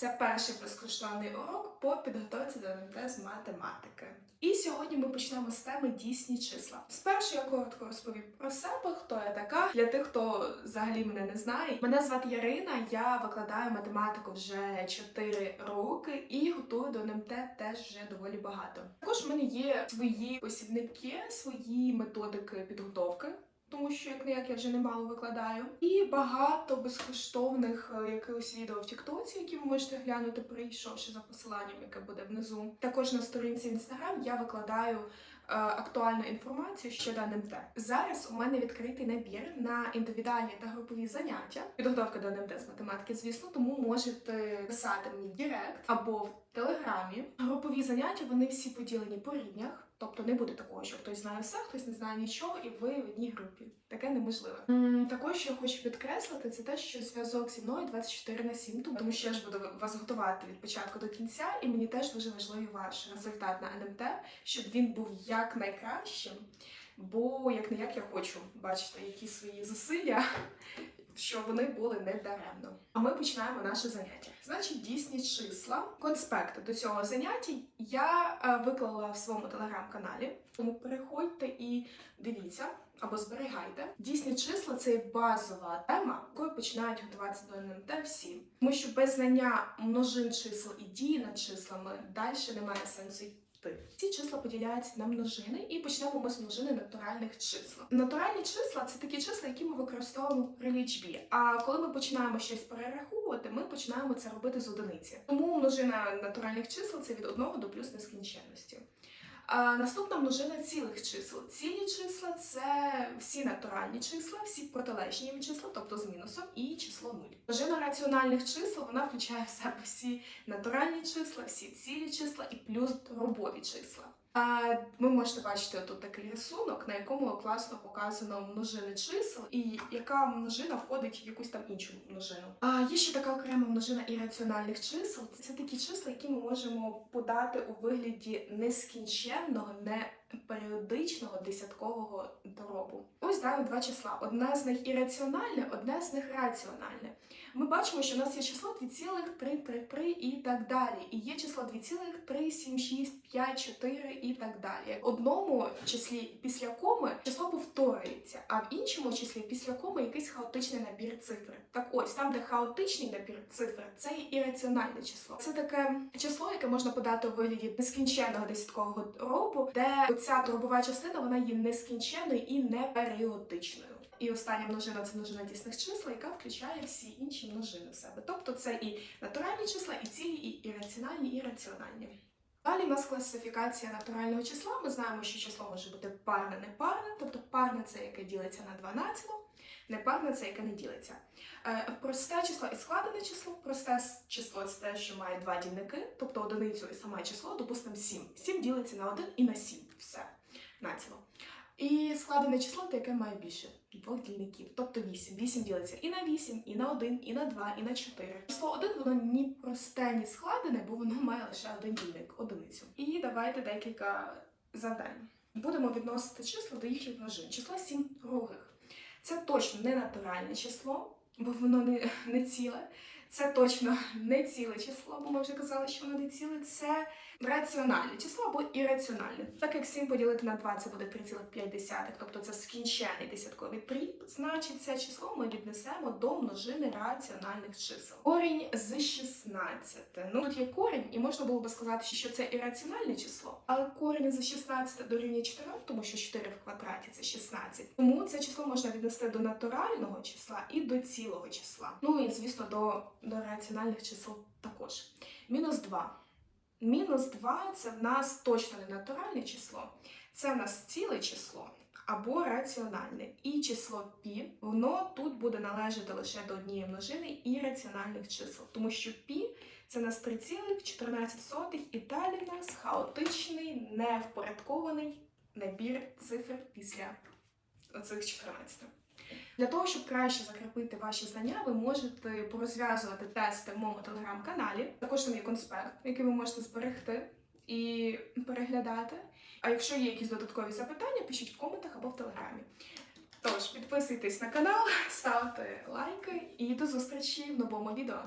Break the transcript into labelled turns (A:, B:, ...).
A: Це перший безкоштовний урок по підготовці до НМТ з математики. І сьогодні ми почнемо з теми дійсні числа. Спершу я коротко розповім про себе, хто я така. Для тих, хто взагалі мене не знає. Мене звати Ярина, я викладаю математику вже 4 роки і готую до НМТ теж вже доволі багато. Також в мене є свої посібники, свої методики підготовки. Тому що як не як я вже немало викладаю, і багато безкоштовних е, якихось відео в Тіктоці, які ви можете глянути, прийшовши за посиланням, яке буде внизу. Також на сторінці Інстаграм я викладаю е, актуальну інформацію щодо НМТ. Зараз у мене відкритий набір на індивідуальні та групові заняття. Підготовка до НМТ з математики, звісно, тому можете писати мені в Директ або в Телеграмі. Групові заняття вони всі поділені по рівнях. Тобто не буде такого, що хтось знає все, хтось не знає нічого, і ви в одній групі. Таке неможливе. Також що я хочу підкреслити, це те, що зв'язок зі мною 24 на 7, тому що я ж буду вас готувати від початку до кінця, і мені теж дуже важливий ваш результат на НМТ, щоб він був як найкращим. Бо як не як я хочу бачити які свої зусилля, що вони були не даремно. А ми починаємо наше заняття. Значить, дійсні числа. Конспекти до цього заняття я е, виклала в своєму телеграм-каналі. Тому переходьте і дивіться або зберігайте. Дійсні числа це базова тема, якою починають готуватися до НМТ всі. Тому що без знання множин чисел і дії над числами далі немає сенсу йти. Ці числа поділяються на множини, і почнемо ми з множини натуральних чисел. Натуральні числа це такі числа, які ми використовуємо при лічбі. А коли ми починаємо щось перераховувати, ми починаємо це робити з одиниці. Тому множина натуральних чисел це від 1 до плюс нескінченності. Наступна множина цілих чисел. Цілі числа це всі натуральні числа, всі протилежні числа, тобто з мінусом, і число 0. Множина раціональних чисел вона включає в себе всі натуральні числа, всі цілі числа і плюс дробові числа. Ви можете бачити тут такий рисунок, на якому класно показано множини чисел, і яка множина входить в якусь там іншу множину. А є ще така окрема множина ірраціональних чисел. Це такі числа, які ми можемо подати у вигляді нескінченного, не періодичного десяткового дробу. Ось дали два числа. Одне з них ірраціональне, одне з них раціональне. Ми бачимо, що у нас є число 2,333 і так далі. І є число 2,376, 5, 4 і так далі. В одному числі після коми число повторюється, а в іншому числі після коми якийсь хаотичний набір цифр. Так ось там, де хаотичний набір цифр, це ірраціональне число. Це таке число, яке можна подати у вигляді нескінченного десяткового дробу, де ця дробова частина вона є нескінченною і не періодичною. І остання множина це множина дійсних чисел, яка включає всі інші множини в себе. Тобто це і натуральні числа, і цілі, і ірраціональні, і раціональні. Далі у нас класифікація натурального числа. Ми знаємо, що число може бути парне, непарне, тобто парне це яке ділиться на 12, непарне це яке не ділиться. Е, Просте число і складене число. Просте число це те, що має два дільники, тобто одиницю і саме число, допустимо 7. 7 ділиться на 1 і на 7. Все. Націло. І складене число, яке має більше двох дільників, тобто 8. 8 ділиться і на 8, і на 1, і на 2, і на 4. Число 1 воно ні просте, ні складене, бо воно має лише один дільник, одиницю. І давайте декілька завдань. Будемо відносити числа до їхніх множин. Число 7 других. Це точно не натуральне число, бо воно не, не ціле. Це точно не ціле число, бо ми вже казали, що воно не ціле. Це раціональне число або ірраціональне. Так як 7 поділити на 2 це буде 3,5, тобто це скінчений десятковий дріб, значить це число ми віднесемо до множини раціональних чисел. Корінь з 16. Ну тут є корінь, і можна було би сказати, що це ірраціональне число, але корінь з 16 дорівнює 4, тому що 4 в квадраті це 16. Тому це число можна віднести до натурального числа і до цілого числа. Ну і звісно, до, до раціональних чисел також. Мінус 2. Мінус 2 це в нас точно не натуральне число, це в нас ціле число або раціональне. І число пі, воно тут буде належати лише до однієї множини і раціональних чисел, тому що пі це в нас 3,14 і далі в нас хаотичний, невпорядкований набір цифр після оцих 14. Для того, щоб краще закріпити ваші знання, ви можете порозв'язувати тести в моєму телеграм-каналі. Також там є конспект, який ви можете зберегти і переглядати. А якщо є якісь додаткові запитання, пишіть в коментах або в телеграмі. Тож підписуйтесь на канал, ставте лайки і до зустрічі в новому відео.